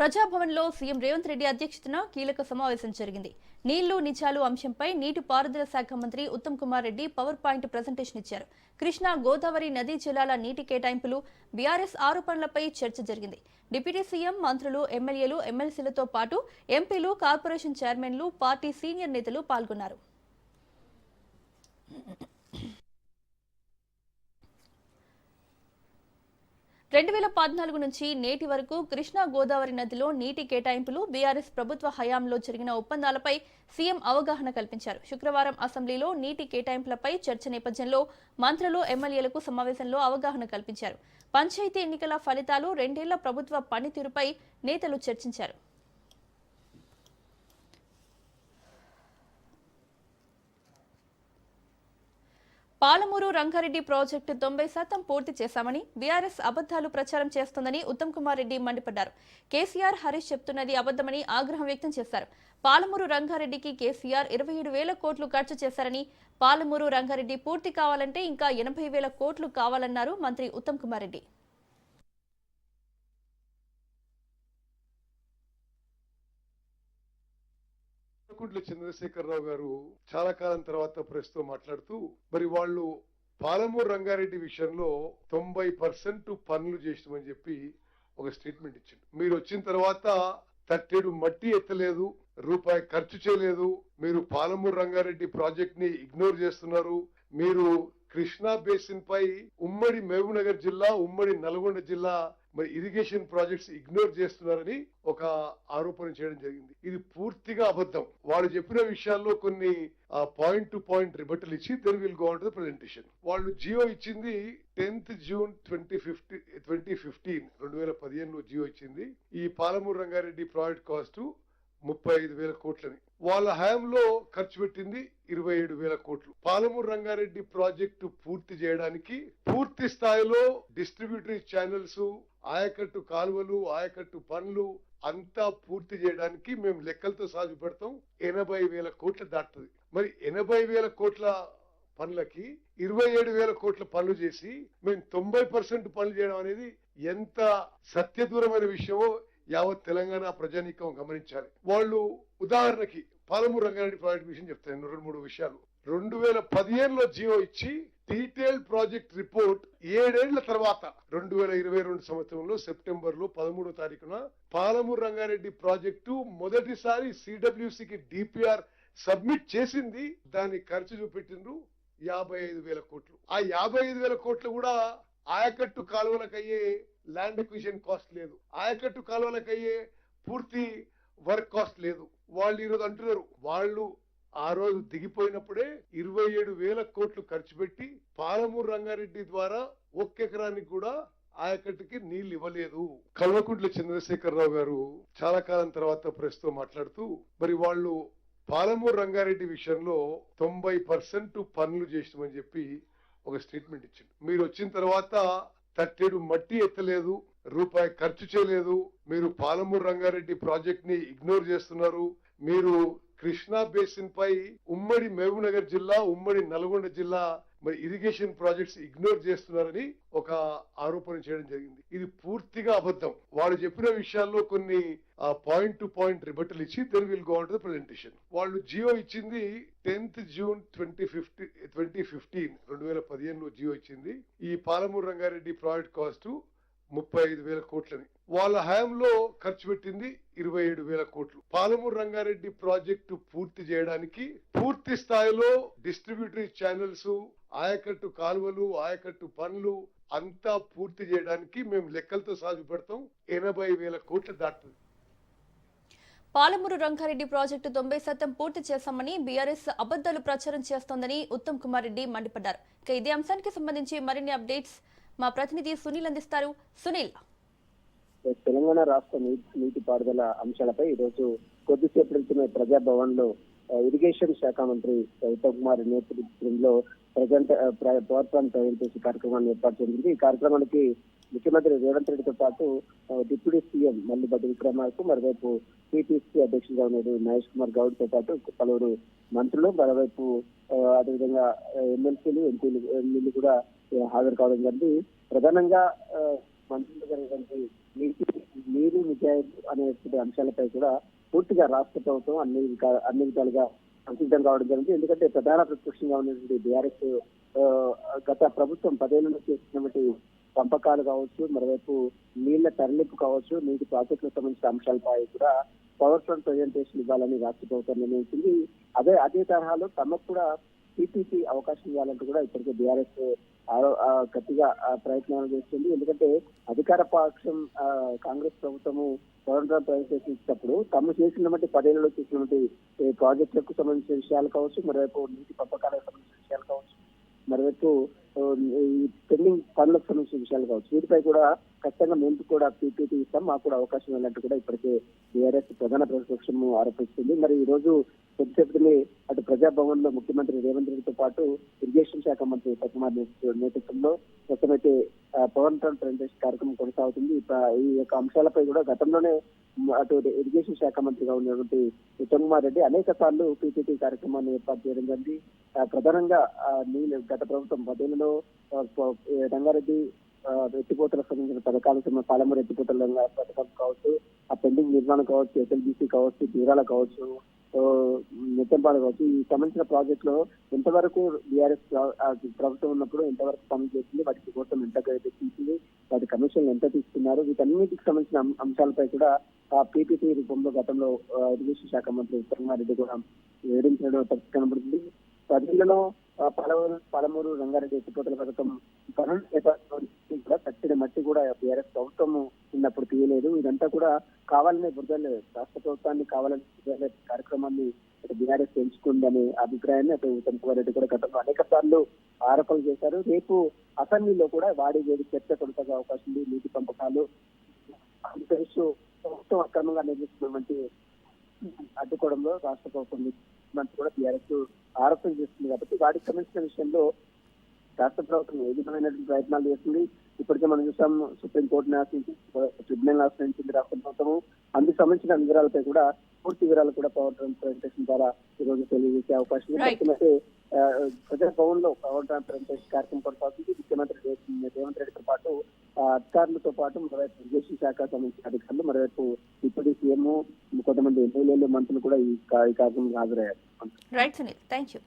ప్రజాభవన్లో CM Revanth Reddy అధ్యక్షతన కీలక సమావేశం జరిగింది. నీళ్ళు నిజాలు అంశంపై నీటి పారుదల శాఖ మంత్రి Uttam Kumar Reddy power point presentation ఇచ్చారు. కృష్ణా గోదావరి నదీ జలాల నీటి కేటాయింపులు బీఆర్ఎస్ ఆరోపణలపై చర్చ జరిగింది. డిప్యూటీ సీఎం మంత్రులు ఎమ్మెల్యేలు ఎమ్మెల్సీలతో పాటు ఎంపీలు కార్పొరేషన్ చైర్మన్లు పార్టీ సీనియర్ నేతలు పాల్గొన్నారు. రెండు వేల పద్నాలుగు నుంచి నేటి వరకు కృష్ణా గోదావరి నదిలో నీటి కేటాయింపులు బీఆర్ఎస్ ప్రభుత్వ హయాంలో జరిగిన ఒప్పందాలపై సీఎం అవగాహన కల్పించారు. శుక్రవారం అసెంబ్లీలో నీటి కేటాయింపులపై చర్చ నేపథ్యంలో మంత్రులు ఎమ్మెల్యేలకు సమావేశంలో అవగాహన కల్పించారు. పంచాయతీ ఎన్నికల ఫలితాలు రెండేళ్ళ ప్రభుత్వ పనితీరుపై నేతలు చర్చించారు. పాలమూరు రంగారెడ్డి ప్రాజెక్టు తొంభై శాతం పూర్తి చేశామని బీఆర్ఎస్ అబద్దాలు ప్రచారం చేస్తోందని ఉత్తమ్ కుమార్ రెడ్డి మండిపడ్డారు. కేసీఆర్ హరీష్ చెప్తున్నది అబద్దమని ఆగ్రహం వ్యక్తం చేశారు. పాలమూరు రంగారెడ్డికి కేసీఆర్ ఇరవై ఏడు వేల కోట్లు ఖర్చు చేశారని పాలమూరు రంగారెడ్డి పూర్తి కావాలంటే ఇంకా ఎనభై వేల కోట్లు కావాలన్నారు మంత్రి ఉత్తమ్ కుమార్ రెడ్డి. కుంట్ల చంద్రశేఖరరావు గారు చాలా కాలం తర్వాత ప్రెస్తో మాట్లాడుతూ మరి వాళ్ళు పాలమూరు రంగారెడ్డి విషయంలో తొంభై పర్సెంట్ పనులు చేసినామని చెప్పి ఒక స్టేట్మెంట్ ఇచ్చింది మీరు వచ్చిన తర్వాత తట్టేడు మట్టి ఎత్తలేదు రూపాయి ఖర్చు చేయలేదు మీరు పాలమూరు రంగారెడ్డి ప్రాజెక్ట్ని ఇగ్నోర్ చేస్తున్నారు మీరు కృష్ణా బేసిన్ పై ఉమ్మడి మహబూబ్నగర్ జిల్లా ఉమ్మడి నల్గొండ జిల్లా మరి ఇరిగేషన్ ప్రాజెక్ట్స్ ఇగ్నోర్ చేస్తున్నారని ఒక ఆరోపణ చేయడం జరిగింది. ఇది పూర్తిగా అబద్ధం. వాళ్ళు చెప్పిన విషయాల్లో కొన్ని పాయింట్ టు పాయింట్ రిబట్టలు ఇచ్చి then will go on to presentation వాళ్ళు జియో ఇచ్చింది tenth June twenty fifty twenty fifteen రెండు వేల పదిహేనులో జియో ఇచ్చింది. ఈ పాలమూరు రంగారెడ్డి ప్రాజెక్ట్ కాస్ట్ ముప్పై ఐదు వేల కోట్లని. వాళ్ళ హయాంలో ఖర్చు పెట్టింది ఇరవై ఏడు వేల కోట్లు. పాలమూరు రంగారెడ్డి ప్రాజెక్టు పూర్తి చేయడానికి పూర్తి స్థాయిలో డిస్ట్రిబ్యూటరీ ఛానల్స్ ఆయకట్టు కాలువలు ఆయకట్టు పనులు అంతా పూర్తి చేయడానికి మేము లెక్కలతో సాగు పెడతాం. ఎనభై వేల కోట్ల దాటుతుంది. మరి ఎనభై వేల కోట్ల పనులకి ఇరవై ఏడు వేల కోట్ల పనులు చేసి మేము తొంభై పర్సెంట్ పనులు చేయడం అనేది ఎంత సత్యదూరమైన విషయమో యావత్ తెలంగాణ ప్రజానీకం గమనించాలి. వాళ్ళు ఉదాహరణకి పాలమూరు రంగారెడ్డి ప్రాజెక్ట్ విషయం చెప్తాను రెండు మూడు విషయాలు. రెండు వేల పదిహేనులో జియో ఇచ్చి డీటెయిల్ ప్రాజెక్ట్ రిపోర్ట్ ఏడేళ్ళ తర్వాత రెండు వేల ఇరవై రెండు సంవత్సరంలో సెప్టెంబర్లో పదమూడో తారీఖున పాలమూరు రంగారెడ్డి ప్రాజెక్టు మొదటిసారి సిడబ్ల్యూసికి డిపిఆర్ సబ్మిట్ చేసింది. దాని ఖర్చు చూపెట్టిండ్రు యాభై ఐదు వేల కోట్లు. ఆ యాభై ఐదు వేల కోట్లు కూడా ఆయకట్టు కాలువలకయ్యే ల్యాండ్ ఎక్విజిషన్ కాస్ట్ లేదు. ఆయకట్టు కాలువలకు అయ్యే పూర్తి వర్క్ కాస్ట్ లేదు. వాళ్ళు ఈరోజు అంటున్నారు వాళ్ళు ఆ రోజు దిగిపోయినప్పుడే ఇరవై ఏడు వేల కోట్లు ఖర్చు పెట్టి పాలమూరు రంగారెడ్డి ద్వారా ఒక్క ఎకరానికి కూడా ఆయకట్టుకి నీళ్ళు ఇవ్వలేదు. కల్వకుంట్ల చంద్రశేఖరరావు గారు చాలా కాలం తర్వాత ప్రెస్తో మాట్లాడుతూ మరి వాళ్ళు పాలమూరు రంగారెడ్డి విషయంలో తొంభై పర్సెంట్ పనులు చేసినామని చెప్పి ఒక స్టేట్మెంట్ ఇచ్చింది మీరు వచ్చిన తర్వాత తట్టెడు మట్టి ఎత్తలేదు రూపాయి ఖర్చు చేయలేదు మీరు పాలమూరు రంగారెడ్డి ప్రాజెక్ట్ని ఇగ్నోర్ చేస్తున్నారు మీరు కృష్ణా బేసిన్ పై ఉమ్మడి మహబూబ్నగర్ జిల్లా ఉమ్మడి నల్గొండ జిల్లా మరి ఇరిగేషన్ ప్రాజెక్ట్స్ ఇగ్నోర్ చేస్తున్నారని ఒక ఆరోపణ చేయడం జరిగింది. ఇది పూర్తిగా అబద్ధం. వాళ్ళు చెప్పిన విషయాల్లో కొన్ని పాయింట్ టు పాయింట్ రిబట్టలు ఇచ్చి then will go to presentation వాళ్ళు జియో ఇచ్చింది tenth June twenty fifty twenty fifteen రెండు వేల పదిహేనులో జియో ఇచ్చింది. ఈ పాలమూరు రంగారెడ్డి ప్రాజెక్ట్ కాస్ట్ ముప్పై ఐదు వేల కోట్లని. వాళ్ళ హయాంలో ఖర్చు పెట్టింది ఇరవై ఏడు వేల కోట్లు. పాలమూరు రంగారెడ్డి ప్రాజెక్టు పూర్తి చేయడానికి పూర్తి స్థాయిలో డిస్ట్రిబ్యూటరీ ఛానల్స్ ఆయకట్టు కాలువలు ఆయకట్టు పనులు అంతా పూర్తి చేయడానికి మేము లెక్కలతో సాగు పెడతాం. ఎనభై వేల కోట్లు దాటుతుంది. పాలమూరు రంగారెడ్డి ప్రాజెక్టు తొంభై శాతం పూర్తి చేశామని బీఆర్ఎస్ అబద్దాలు ప్రచారం చేస్తోందని ఉత్తమ్ కుమార్ రెడ్డి మండిపడ్డారు. ఇక ఇదే అంశానికి సంబంధించి మరిన్ని అప్డేట్స్ మా ప్రతినిధి సునీల్ అందిస్తారు. సునీల్. తెలంగాణ రాష్ట్ర నీటి నీటిపారుదల అంశాలపై ఈరోజు కొద్దిసేపు క్రితమే ప్రజాభవన్లో ఇరిగేషన్ శాఖ మంత్రి ఉత్తమ్ కుమార్ నేతృత్వంలో ప్రజెంట్ ప్రభుత్వం ప్లాంట్ చేసే కార్యక్రమాన్ని ఏర్పాటు చేసింది. ఈ కార్యక్రమానికి ముఖ్యమంత్రి రేవంత్ రెడ్డితో పాటు డిప్యూటీ సీఎం మల్లిబడ్డి విక్రమార్కు మరోవైపు టీపీసీ అధ్యక్షుడిగా ఉన్నది మహేష్ కుమార్ గౌడ్తో పాటు పలువురు మంత్రులు మరోవైపు అదేవిధంగా ఎమ్మెల్సీలు ఎంపీలు ఎమ్మెల్యేలు కూడా హాజరు కావడం జరిగింది. ప్రధానంగా మంత్రులు జరిగినటువంటి నీటి నీరు నిజాయితీ అనేటువంటి అంశాలపై కూడా పూర్తిగా రాష్ట్ర ప్రభుత్వం అన్ని వికా- అన్ని విధాలుగా సంసిద్ధం కావడం జరిగింది. ఎందుకంటే ప్రధాన ప్రతిపక్షంగా ఉన్నటువంటి బీఆర్ఎస్ గత ప్రభుత్వం పదేళ్ళ నుంచి చేసినటువంటి పంపకాలు కావచ్చు మరోవైపు నీళ్ళ తరలింపు కావచ్చు నీటి ప్రాజెక్టులకు సంబంధించిన అంశాలపై కూడా పవర్ ఫ్రంట్ ప్రజెంటేషన్ ఇవ్వాలని రాష్ట్ర ప్రభుత్వం నిర్ణయించింది. అదే అదే తరహాలో తమకు కూడా టీపీసీ అవకాశం ఇవ్వాలంటూ కూడా ఇప్పటికే బీఆర్ఎస్ గట్టిగా ప్రయత్నాలు చేస్తుంది. ఎందుకంటే అధికార పక్షం కాంగ్రెస్ ప్రభుత్వము గవర్నర్ ప్రజెంటేషన్ ఇచ్చినప్పుడు తాము చేసినటువంటి పదేళ్ళలో చేసినటువంటి ప్రాజెక్టులకు సంబంధించిన విషయాలు కావచ్చు మరోవైపు నీటి పంపకాలకు సంబంధించిన విషయాలు కావచ్చు మరోవైపు ఈ పెండింగ్ పనులకు సంబంధించిన విషయాలు కావచ్చు. వీటిపై కూడా ఖచ్చితంగా మేము కూడా పీపీటీ ఇస్తాం. మాకు కూడా అవకాశం ఇవ్వాలంటూ కూడా ఇప్పటికే బీఆర్ఎస్ ప్రధాన ప్రతిపక్షము ఆరోపిస్తుంది. మరి ఈ రోజు కొద్దిసేపటిని అటు ప్రజాభవన్లో ముఖ్యమంత్రి రేవంత్ రెడ్డితో పాటు ఇరిగేషన్ శాఖ మంత్రి కుమార్ నేతృత్వంలో మొత్తమైతే పవన్ కళ్యాణ్ ప్రజెంటేషన్ కార్యక్రమం కొనసాగుతుంది. ఈ యొక్క అంశాలపై కూడా గతంలోనే అటు ఇరిగేషన్ శాఖ మంత్రిగా ఉన్నటువంటి ఉత్తమ్ కుమార్ రెడ్డి అనేక సార్లు పీపీటీ కార్యక్రమాన్ని ఏర్పాటు చేయడం జరిగింది. ప్రధానంగా ఆ, గత ప్రభుత్వం పదేళ్ళలో రంగారెడ్డి ఎత్తిపోతలకు సంబంధించిన పథకాలకు సంబంధించిన పాలమూరు ఎత్తిపోతల పథకం కావచ్చు ఆ పెండింగ్ నిర్మాణం కావచ్చు ఎస్ఎల్బీసీ కావచ్చు తీరాల కావచ్చు నెట్టంపాడు కావచ్చు ఈ సంబంధించిన ప్రాజెక్ట్లో ఎంతవరకు బీఆర్ఎస్ ప్రభుత్వం ఉన్నప్పుడు ఎంతవరకు పనులు చేసింది వాటికి కోసం ఎంత తెచ్చింది వాటి కమిషన్ ఎంత తీసుకున్నారు వీటన్నిటికి సంబంధించిన అంశాలపై కూడా ఆ పీపీటీ రూపంలో గతంలో ఆ, ఇరిగేషన్ శాఖ మంత్రి ఉత్తరమారెడ్డి కూడా వివరించడం కనబడుతుంది. ప్రజలలో పలమూరు పలమూరు రంగారెడ్డి ఎత్తిపోతల పథకం పనులు చేపట్టి కూడా కట్టిన మట్టి కూడా బీఆర్ఎస్ ప్రభుత్వం ఉన్నప్పుడు తీయలేదు. ఇదంతా కూడా కావాలనే బురదలే రాష్ట్ర ప్రభుత్వాన్ని కావాలని బురదలే కార్యక్రమాన్ని బీఆర్ఎస్ ఎంచుకుందనే అభిప్రాయాన్ని అటు ఉత్తమ్ కుమార్ రెడ్డి కూడా గతంలో అనేక సార్లు ఆరోపణలు చేశారు. రేపు అసెంబ్లీలో కూడా వాడి వేడి చర్చ కొనసాగే అవకాశం ఉంది. నీటి పంపకాలు ఆంధ్రప్రదేశ్ ప్రభుత్వం అక్రమంగా నిర్మిస్తున్నటువంటి అడ్డుకోవడంలో రాష్ట్ర ప్రభుత్వం మంత్రి కూడా టీఆర్ఎస్ ఆరోపణ చేస్తుంది కాబట్టి వాటికి సంబంధించిన విషయంలో రాష్ట్ర ప్రభుత్వం ఏ విధమైనటువంటి ప్రయత్నాలు చేస్తుంది? ఇప్పటికే మనం చూసాం సుప్రీంకోర్టుని ఆశ్రయించి ట్రిబ్యునల్ ఆశ్రయించింది రాష్ట్ర ప్రభుత్వము. అందుకు సంబంధించిన వివరాలపై కూడా పూర్తి వివరాలు కూడా పవర్ ట్రాన్స్ ప్రజెంటేషన్ ద్వారా ఈ రోజు తెలియజేసే అవకాశం ఉంది. అయితే ప్రజాభవన్లో పవర్ ట్రాన్స్ ప్రజెంటేషన్ కార్యక్రమం కొనసాగుతుంది. ముఖ్యమంత్రి రేవంత్ రెడ్డితో పాటు అధికారులతో పాటు మరోవైపు ఇరిగేషన్ శాఖ సంబంధించిన అధికారులు మరోవైపు డిప్యూటీ సీఎం కొంతమంది ఎమ్మెల్యేలు మంత్రులు కూడా ఈ ఈ కార్యక్రమం హాజరయ్యారు. Right Sunil thank you